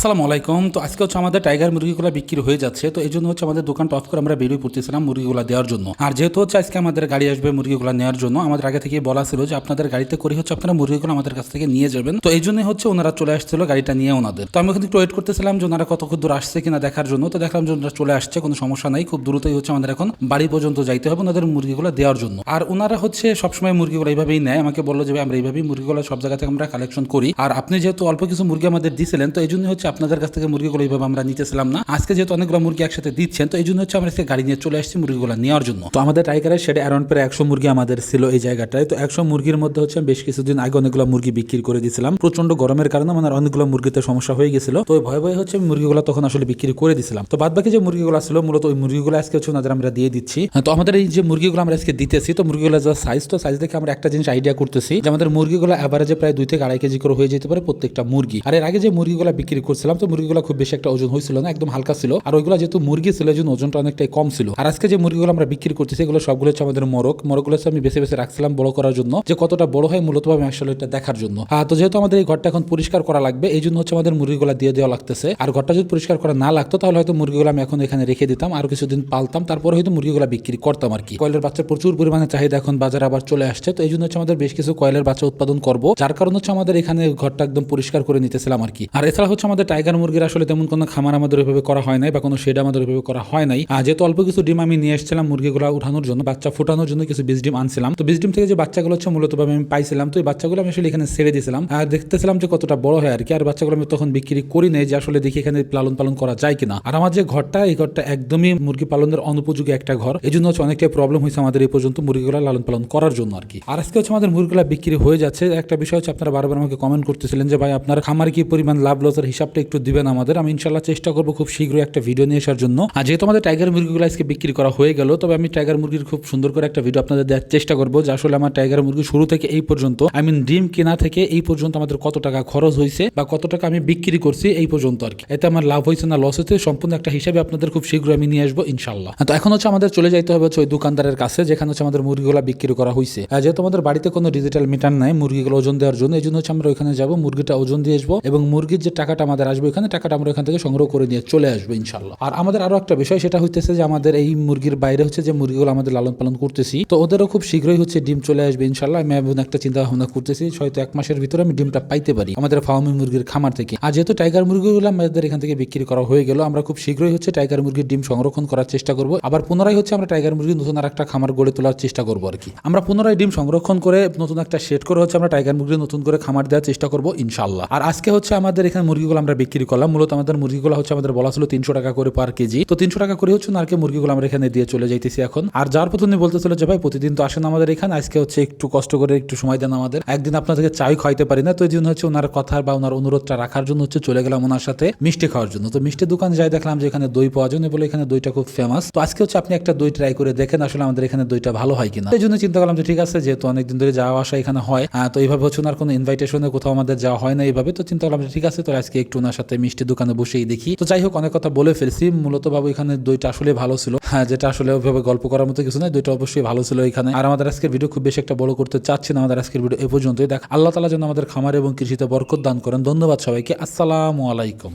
আসসালামু আলাইকুম। তো আজকে হচ্ছে আমাদের টাইগার মুরগিগুলো বিক্রি হয়ে যাচ্ছে। তো এই জন্য হচ্ছে আমাদের দোকানটা অফ করে আমরা বেরিয়ে পড়তেছিলাম মুরগিগুলো দেওয়ার জন্য। আর যেহেতু হচ্ছে আজকে আমাদের গাড়ি আসবে মুরগিগুলো নেওয়ার জন্য, আমাদের আগে থেকে বলা ছিল যে আপনাদের গাড়িতে করে হচ্ছে আপনারা মুরগিগুলো আমাদের কাছ থেকে নিয়ে যাবেন। তো এই জন্যই হচ্ছে ওনারা চলে আসছিল গাড়িটা নিয়ে ওনাদের। তো আমি ওখানে একটু ওয়েট করতেছিলাম যে ওনারা কত দূর আসছে কিনা দেখার জন্য। তো দেখলাম যে ওনারা চলে আসছে, কোনো সমস্যা নাই। খুব দ্রুতই হচ্ছে আমাদের এখন বাড়ি পর্যন্ত যাইতে হবে ওনাদের মুরগিগুলো দেওয়ার জন্য। আর ওনারা হচ্ছে সবসময় মুরগিগুলো এইভাবেই নেয়। আমাকে বলল যে আমরা এইভাবেই মুরগিগুলো সব জায়গা থেকে আমরা কালেকশন করি। আর আপনি যেহেতু অল্প কিছু মুরগি আমাদের দিছিলেন, তো এই জন্য হচ্ছে আপনাদের কাছ থেকে মুরগিগুলো এইভাবে আমরা নিতেছিলাম না। আজকে যেহেতু অনেকগুলো মুরগি একসাথে দিচ্ছেন, তো এই জন্য হচ্ছে আমরা গাড়ি নিয়ে চলে আসছি মুরগিগুলো নেওয়ার জন্য। তো আমাদের টাইগারের সেটা অ্যারাউন্ড প্রায় একশো মুরগি আমাদের ছিল এই জায়গাটায়। তো একশো মুরগির মধ্যে হচ্ছে বেশ কিছুদিন আগে অনেকগুলো মুরগি বিক্রি করে দিয়েছিলাম প্রচণ্ড গরমের কারণে আমার অনেকগুলো মুরগিতে সমস্যা হয়ে গেছিল। তো ভয়ে ভয়ে হচ্ছে মুরগিগুলো তখন আসলে বিক্রি করে দিয়েছিলাম তো বাদ বাকি যে মুরগিগুলো ছিল, মূলত ওই মুরগিগুলো আজকে হচ্ছে ওনাদের আমরা দিয়ে দিচ্ছি। তো আমাদের এই যে মুরগিগুলো আমরা আজকে দিতেছি, তো মুরগিগুলো যা সাইজ তো সাইজ দেখে আমরা একটা জিনিস আইডিয়া করতেছি যে আমাদের মুরগিগুলো অ্যাভারেজে প্রায় দুই থেকে আড়াই কেজি করে হয়ে যেতে পারে প্রত্যেকটা মুরগি। আর এর আগে যে মুরগিগুলো বিক্রি করছিলাম তো মুরগিগুলো খুব বেশি একটা ওজন হয়েছিল না, একদম হালকা ছিল। আর ওইগুলো যেহেতু মুরগি ছিল জন্য ওজনটা অনেকটাই কম ছিল। আর আজকে যে মুরগিগুলো আমরা বিক্রি করতেছি, এগুলো সবগুলো হচ্ছে আমাদের মরক মরকগুলো হচ্ছে আমি বেছে বেছে রাখছিলাম বড় করার জন্য, যে কতটা বড় হয় মূলত আমি আসলে এটা দেখার জন্য। তো যেহেতু আমাদের এই ঘরটা এখন পরিষ্কার করা লাগবে, এই জন্য হচ্ছে আমাদের মুরগিগুলো দিয়ে দেওয়া লাগতেছে। আর ঘরটা যদি পরিষ্কার করা না লাগতো, তাহলে হয়তো মুরগিগুলো আমি এখন এখানে রেখে দিতাম, আর কিছুদিন পালতাম, তারপরে হয়তো মুরগিগুলো বিক্রি করতাম আর কি। কয়লের বাচ্চার প্রচুর পরিমাণে চাহিদা এখন বাজারে আবার চলে আসছে, তো এই জন্য হচ্ছে আমাদের বেশ কিছু কয়লের বাচ্চা উৎপাদন করব, যার কারণে হচ্ছে আমাদের এখানে ঘরটা একদম পরিষ্কার করে নিতেছিলাম আর কি। আর এছাড়া হচ্ছে আমাদের টাইগার মুরগির আসলে তেমন কোনো খামার আমাদের ওইভাবে করা হয় নাই বা কোনো শেড আমাদের ওইভাবে করা হয় নাই। আর যেহেতু অল্প কিছু ডিম আমি নিয়ে এসেছিলাম মুরগিগুলো উঠানোর জন্য, বাচ্চা ফোটানোর জন্য কিছু বীজ ডিম আনছিলাম। তো বীজ ডিম থেকে যে বাচ্চাগুলো হচ্ছে মূলত আমি পাইছিলাম, তো এই বাচ্চাগুলো আমি আসলে এখানে ছেড়ে দিয়েছিলাম। আর দেখতেছিলাম যে কতটা বড় হয় আর কি, আর বাচ্চাগুলো আমি তখন বিক্রি করি নাই যে আসলে দেখি এখানে লালন পালন করা যায় কিনা। আর আমার যে ঘরটা, এই ঘরটা একদমই মুরগি পালনের অনুপযোগী একটা ঘর। এই জন্য হচ্ছে অনেকটাই প্রবলেম হয়েছে আমাদের এই পর্যন্ত মুরগিগুলো লালন পালন করার জন্য আর কি। আর আজকে হচ্ছে আমাদের মুরগিগুলো বিক্রি হয়ে যাচ্ছে। একটা বিষয় হচ্ছে আপনারা বারবার আমাকে কমেন্ট করতেছিলেন যে, ভাই, আপনার খামার কি পরিমাণ লাভ লসের হিসাবটা একটু দিবেন আমাদের। আমি ইনশাল্লাহ চেষ্টা করব খুব শীঘ্রই একটা ভিডিও নিয়ে আসার জন্য। আর যেহেতু আমাদের টাইগার মুরগিগুলো আজকে বিক্রি করা হয়ে গেল, তবে আমি টাইগার মুরগির খুব সুন্দর করে একটা ভিডিও আপনাদের দেওয়ার চেষ্টা করব, যে আসলে আমার টাইগার মুরগি শুরু থেকে এই পর্যন্ত আই মিন ডিম কেনা থেকে এই পর্যন্ত আমাদের কত টাকা খরচ হয়েছে বা কত টাকা আমি বিক্রি করছি এই পর্যন্ত আর কি। এতে আমার লাভ হয়েছে না লস হয়েছে সম্পূর্ণ একটা হিসাবে আপনাদের খুব শীঘ্রই আমি নিয়ে আসব ইনশাল্লাহ। তো এখন হচ্ছে আমাদের চলে যাইতে হবে হচ্ছে ওই দোকানদারের কাছে, যেখানে হচ্ছে আমাদের মুরগিগুলো বিক্রি করা হয়েছে যেহেতু আমাদের বাড়িতে কোনো ডিজিটাল মিটার নাই, মুরগিগুলো ওজন দেওয়ার জন্য, এই জন্য হচ্ছে আমরা ওইখানে যাব, মুরগিটা ওজন দিয়ে আসব এবং মুরগির যে টাকাটা আমাদের আসবে ওখানে টাকাটা আমরা ওখান থেকে সংগ্রহ করে নিয়ে চলে আসব ইনশাল্লাহ আর আমাদের আরও একটা বিষয়, সেটা হইতেছে যে আমাদের এই মুরগির বাইরে হচ্ছে যে মুরগিগুলো আমাদের লালন পালন করতেছি, তো ওদেরও খুব শীঘ্রই হচ্ছে ডিম চলে আসবে ইনশাল্লাহ আমি এমন একটা চিন্তা ভাবনা করতেছি, হয়তো এক মাসের ভিতরে আমি ডিমটা পাইতে পারি আমাদের ফার্মি মুরগির খামার থেকে। আর যেহেতু টাইগার মুরগিগুলো আমাদের এখান থেকে বিক্রি করা হয়ে গেল, আমরা খুব শীঘ্রই হচ্ছে টাইগার মুরগির ডিম সংরক্ষণ করার চেষ্টা করব। আবার পুনরায় হচ্ছে আমরা টাইগার মুরগির নতুন আর একটা খামার গড়ে তোলার চেষ্টা করব আর কি। আমরা পুনরায় ডিম সংরক্ষণ করে নতুন একটা সেট করে হচ্ছে আমরা টাইগার মুরগি নতুন করে খামার দেওয়ার চেষ্টা করব ইনশাল্লাহ আর আজকে হচ্ছে আমাদের এখানে মুরগিগুলো আমরা বিক্রি করলাম। মূলত আমাদের মুরগিগুলো হচ্ছে আমাদের বলা ছিল তিনশো টাকা করে পার কেজি। তো তিনশো টাকা করে হচ্ছে নারকে মুরগিগুলো আমরা এখানে দিয়ে চলে যাইতেছি এখন। আর যার প্রথমে বলতেছিল যে, ভাই, প্রতিদিন তো আসেন আমাদের এখানে, আজকে হচ্ছে একটু কষ্ট করে একটু সময় দেন আমাদের। একদিন আপনাদেরকে চাই খাইতে পারি না। তো এই জন্য হচ্ছে ওনার কথা বা ওনার অনুরোধটা রাখার জন্য হচ্ছে চলে গেলাম ওনার সাথে মিষ্টি খাওয়ার জন্য। তো মিষ্টি দোকান যাই দেখলাম যে, এখানে দই পাওয়া যায়। বলে, এখানে দইটা খুব ফেমাস তো আজকে হচ্ছে আপনি একটা দই ট্রাই করে দেখেন, আসলে আমাদের এখানে দইটা ভালো হয় কিনা। এই জন্য চিন্তা করলাম যে, ঠিক আছে, যেহেতু অনেকদিন ধরে যাওয়া আসা এখানে হয় তো এইভাবে হচ্ছে ওনার কোনো ইনভাইটেশনে কোথাও আমাদের যাওয়া হয় না এইভাবে। তো চিন্তা করলাম যে, ঠিক আছে তো আজকে একটু ওনার সাথে মিষ্টি দোকানে বসেই দেখি। তো যাই হোক, অনেক কথা বলে ফেলছি। মূলত বাবু এখানে দুইটা আসলে ভালো ছিল। হ্যাঁ যেটা আসলে ওইভাবে গল্প করার মতো কিছু নয় দুইটা অবশ্যই ভালো ছিল এখানে। আর আমাদের আজকের ভিডিও খুব বেশি একটা বড় করতে চাচ্ছি না, আমাদের আজকের ভিডিও এ পর্যন্তই। দেখ, আল্লাহ তালা যেন আমাদের খামার এবং কৃষিতে বরকত দান করেন। ধন্যবাদ সবাইকে। আসসালামু আলাইকুম।